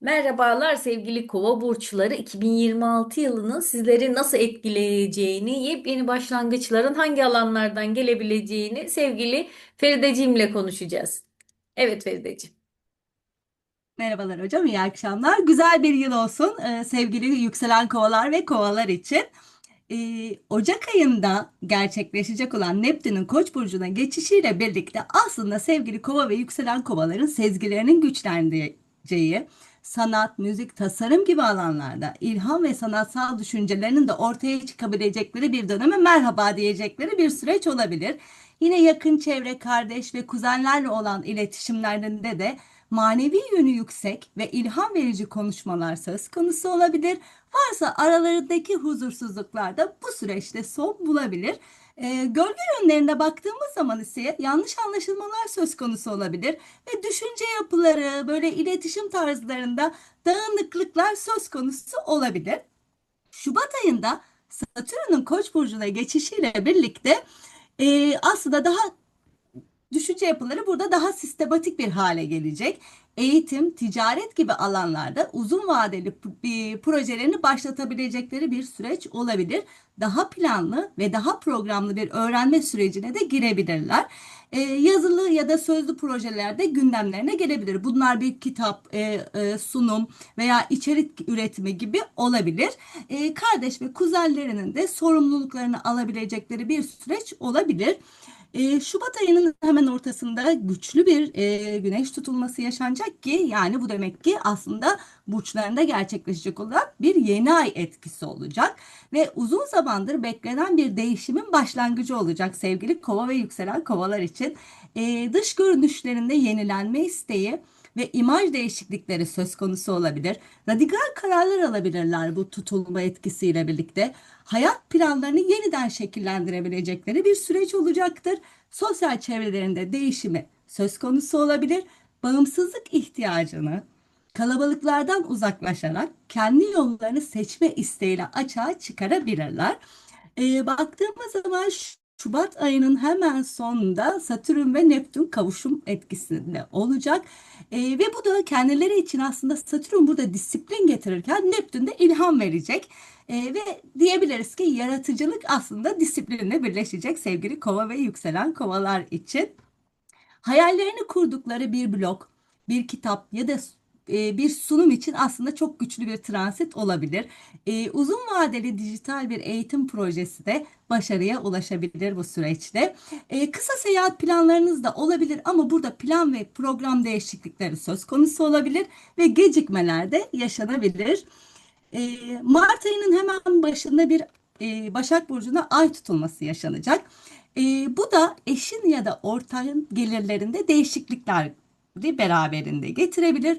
Merhabalar sevgili Kova burçları 2026 yılının sizleri nasıl etkileyeceğini, yepyeni başlangıçların hangi alanlardan gelebileceğini sevgili Ferideciğimle konuşacağız. Evet Ferideciğim. Merhabalar hocam, iyi akşamlar. Güzel bir yıl olsun e, sevgili yükselen kovalar ve kovalar için. E, Ocak ayında gerçekleşecek olan Neptün'ün Koç burcuna geçişiyle birlikte aslında sevgili kova ve yükselen kovaların sezgilerinin güçleneceği, sanat, müzik, tasarım gibi alanlarda ilham ve sanatsal düşüncelerinin de ortaya çıkabilecekleri bir döneme merhaba diyecekleri bir süreç olabilir. Yine yakın çevre, kardeş ve kuzenlerle olan iletişimlerinde de manevi yönü yüksek ve ilham verici konuşmalar söz konusu olabilir. Varsa aralarındaki huzursuzluklar da bu süreçte son bulabilir. E, gölge yönlerine baktığımız zaman ise yanlış anlaşılmalar söz konusu olabilir ve düşünce yapıları, böyle iletişim tarzlarında dağınıklıklar söz konusu olabilir. Şubat ayında Satürn'ün Koç burcuna geçişiyle birlikte e, aslında daha düşünce yapıları burada daha sistematik bir hale gelecek. Eğitim, ticaret gibi alanlarda uzun vadeli projelerini başlatabilecekleri bir süreç olabilir. Daha planlı ve daha programlı bir öğrenme sürecine de girebilirler. Ee, yazılı ya da sözlü projelerde gündemlerine gelebilir. Bunlar bir kitap, e, e, sunum veya içerik üretimi gibi olabilir. E, kardeş ve kuzenlerinin de sorumluluklarını alabilecekleri bir süreç olabilir. E, Şubat ayının hemen ortasında güçlü bir e, güneş tutulması yaşanacak ki yani bu demek ki aslında burçlarında gerçekleşecek olan bir yeni ay etkisi olacak ve uzun zamandır beklenen bir değişimin başlangıcı olacak sevgili kova ve yükselen kovalar için. E, dış görünüşlerinde yenilenme isteği ve imaj değişiklikleri söz konusu olabilir. Radikal kararlar alabilirler bu tutulma etkisiyle birlikte. Hayat planlarını yeniden şekillendirebilecekleri bir süreç olacaktır. Sosyal çevrelerinde değişimi söz konusu olabilir. Bağımsızlık ihtiyacını kalabalıklardan uzaklaşarak kendi yollarını seçme isteğiyle açığa çıkarabilirler. E, baktığımız zaman Şubat ayının hemen sonunda Satürn ve Neptün kavuşum etkisinde olacak. E, ve bu da kendileri için aslında Satürn burada disiplin getirirken Neptün de ilham verecek. E, ve diyebiliriz ki yaratıcılık aslında disiplinle birleşecek sevgili kova ve yükselen kovalar için. Hayallerini kurdukları bir blog, bir kitap ya da e, bir sunum için aslında çok güçlü bir transit olabilir. E, uzun vadeli dijital bir eğitim projesi de başarıya ulaşabilir bu süreçte. E, kısa seyahat planlarınız da olabilir ama burada plan ve program değişiklikleri söz konusu olabilir ve gecikmeler de yaşanabilir. Mart ayının hemen başında bir Başak Burcu'na ay tutulması yaşanacak. bu da eşin ya da ortağın gelirlerinde değişiklikler beraberinde getirebilir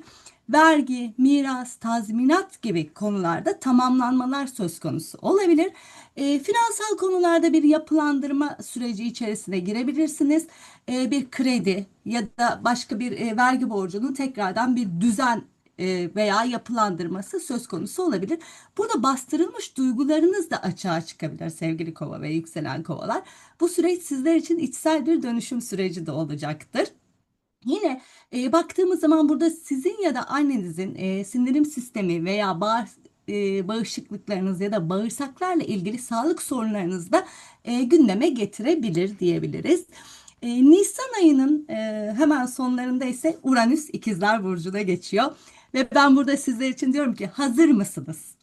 vergi, miras, tazminat gibi konularda tamamlanmalar söz konusu olabilir. E, finansal konularda bir yapılandırma süreci içerisine girebilirsiniz. E, bir kredi ya da başka bir e, vergi borcunun tekrardan bir düzen e, veya yapılandırması söz konusu olabilir. Burada bastırılmış duygularınız da açığa çıkabilir sevgili kova ve yükselen kovalar. Bu süreç sizler için içsel bir dönüşüm süreci de olacaktır. Yine e, baktığımız zaman burada sizin ya da annenizin e, sindirim sistemi veya bağır, e, bağışıklıklarınız ya da bağırsaklarla ilgili sağlık sorunlarınız da e, gündeme getirebilir diyebiliriz. E, Nisan ayının e, hemen sonlarında ise Uranüs İkizler Burcu'na geçiyor. Ve ben burada sizler için diyorum ki hazır mısınız?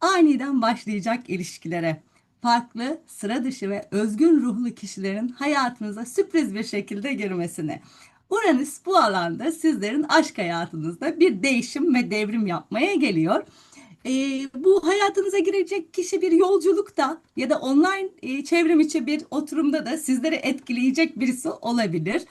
Aniden başlayacak ilişkilere, farklı, sıra dışı ve özgün ruhlu kişilerin hayatınıza sürpriz bir şekilde girmesine. Uranüs bu alanda sizlerin aşk hayatınızda bir değişim ve devrim yapmaya geliyor. E, bu hayatınıza girecek kişi bir yolculukta ya da online e, çevrim içi bir oturumda da sizleri etkileyecek birisi olabilir.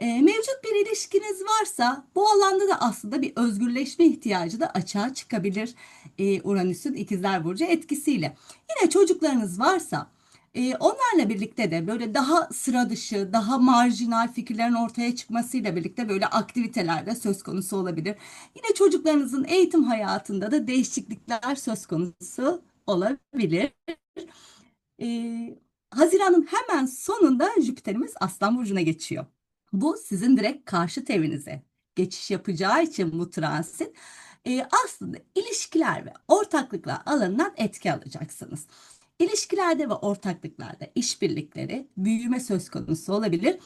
E, mevcut bir ilişkiniz varsa bu alanda da aslında bir özgürleşme ihtiyacı da açığa çıkabilir e, Uranüs'ün ikizler burcu etkisiyle. Yine çocuklarınız varsa e, onlarla birlikte de böyle daha sıra dışı, daha marjinal fikirlerin ortaya çıkmasıyla birlikte böyle aktiviteler de söz konusu olabilir. Yine çocuklarınızın eğitim hayatında da değişiklikler söz konusu olabilir. E, Haziran'ın hemen sonunda Jüpiter'imiz Aslan Burcu'na geçiyor. Bu sizin direkt karşıt evinize geçiş yapacağı için bu transit e, aslında ilişkiler ve ortaklıklar alanından etki alacaksınız. İlişkilerde ve ortaklıklarda işbirlikleri, büyüme söz konusu olabilir.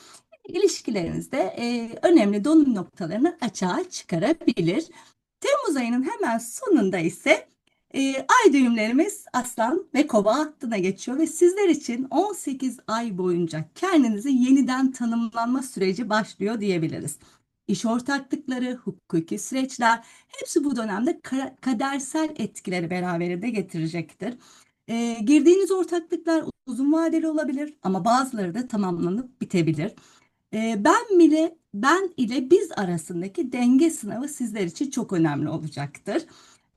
İlişkilerinizde e, önemli dönüm noktalarını açığa çıkarabilir. Temmuz ayının hemen sonunda ise e, ay düğümlerimiz Aslan ve Kova hattına geçiyor ve sizler için 18 ay boyunca kendinizi yeniden tanımlanma süreci başlıyor diyebiliriz. İş ortaklıkları, hukuki süreçler hepsi bu dönemde kadersel etkileri beraberinde getirecektir. E, girdiğiniz ortaklıklar uzun vadeli olabilir ama bazıları da tamamlanıp bitebilir. E, ben bile ben ile biz arasındaki denge sınavı sizler için çok önemli olacaktır.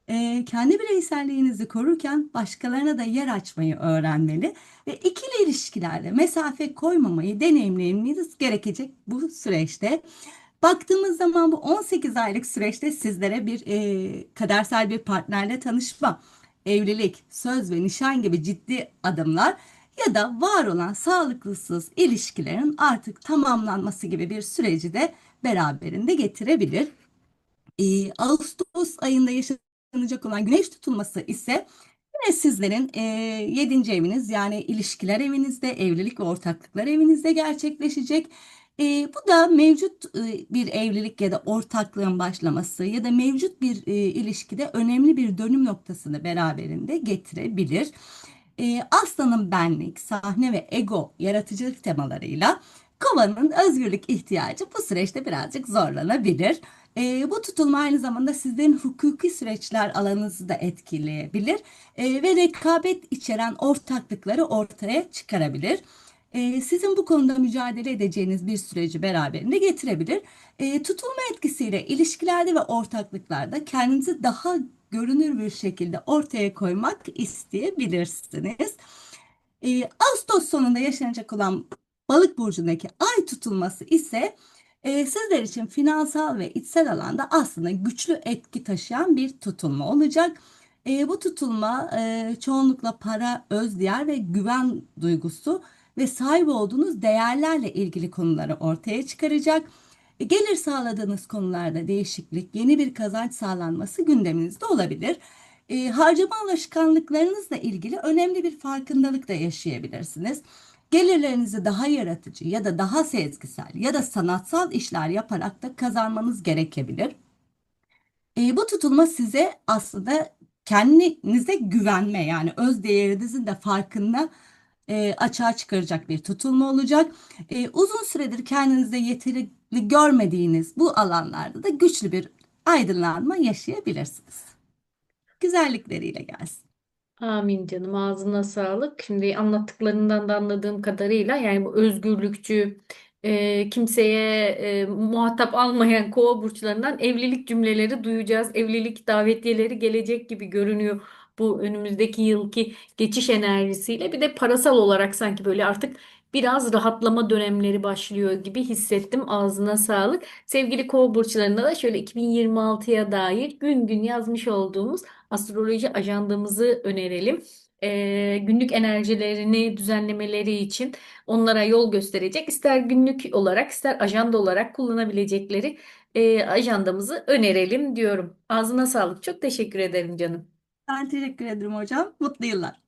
E, kendi bireyselliğinizi korurken başkalarına da yer açmayı öğrenmeli ve ikili ilişkilerde mesafe koymamayı deneyimlemeniz gerekecek bu süreçte. Baktığımız zaman bu 18 aylık süreçte sizlere bir e, kadersel bir partnerle tanışma, evlilik, söz ve nişan gibi ciddi adımlar ya da var olan sağlıklısız ilişkilerin artık tamamlanması gibi bir süreci de beraberinde getirebilir. Ee, Ağustos ayında yaşanacak olan güneş tutulması ise yine sizlerin e, 7. eviniz yani ilişkiler evinizde, evlilik ve ortaklıklar evinizde gerçekleşecek. E, bu da mevcut e, bir evlilik ya da ortaklığın başlaması ya da mevcut bir e, ilişkide önemli bir dönüm noktasını beraberinde getirebilir. E, Aslanın benlik, sahne ve ego yaratıcılık temalarıyla Kova'nın özgürlük ihtiyacı bu süreçte birazcık zorlanabilir. E, bu tutulma aynı zamanda sizlerin hukuki süreçler alanınızı da etkileyebilir e, ve rekabet içeren ortaklıkları ortaya çıkarabilir. E, sizin bu konuda mücadele edeceğiniz bir süreci beraberinde getirebilir. E, tutulma etkisiyle ilişkilerde ve ortaklıklarda kendinizi daha görünür bir şekilde ortaya koymak isteyebilirsiniz. E, Ağustos sonunda yaşanacak olan Balık burcundaki ay tutulması ise e, sizler için finansal ve içsel alanda aslında güçlü etki taşıyan bir tutulma olacak. E, bu tutulma e, çoğunlukla para, özdiğer ve güven duygusu ve sahip olduğunuz değerlerle ilgili konuları ortaya çıkaracak. E, Gelir sağladığınız konularda değişiklik, yeni bir kazanç sağlanması gündeminizde olabilir. E, harcama alışkanlıklarınızla ilgili önemli bir farkındalık da yaşayabilirsiniz. Gelirlerinizi daha yaratıcı ya da daha sezgisel ya da sanatsal işler yaparak da kazanmanız gerekebilir. E, bu tutulma size aslında kendinize güvenme yani öz değerinizin de farkında e, açığa çıkaracak bir tutulma olacak. E, uzun süredir kendinizde yeterli görmediğiniz bu alanlarda da güçlü bir aydınlanma yaşayabilirsiniz. Güzellikleriyle gelsin. Amin canım ağzına sağlık. Şimdi anlattıklarından da anladığım kadarıyla yani bu özgürlükçü e, kimseye e, muhatap almayan kova burçlarından evlilik cümleleri duyacağız. Evlilik davetiyeleri gelecek gibi görünüyor bu önümüzdeki yılki geçiş enerjisiyle. Bir de parasal olarak sanki böyle artık biraz rahatlama dönemleri başlıyor gibi hissettim. Ağzına sağlık. Sevgili kova burçlarına da şöyle 2026'ya dair gün gün yazmış olduğumuz astroloji ajandamızı önerelim. Ee, günlük enerjilerini düzenlemeleri için onlara yol gösterecek ister günlük olarak ister ajanda olarak kullanabilecekleri e, ajandamızı önerelim diyorum. Ağzına sağlık. Çok teşekkür ederim canım. Ben teşekkür ederim hocam. Mutlu yıllar.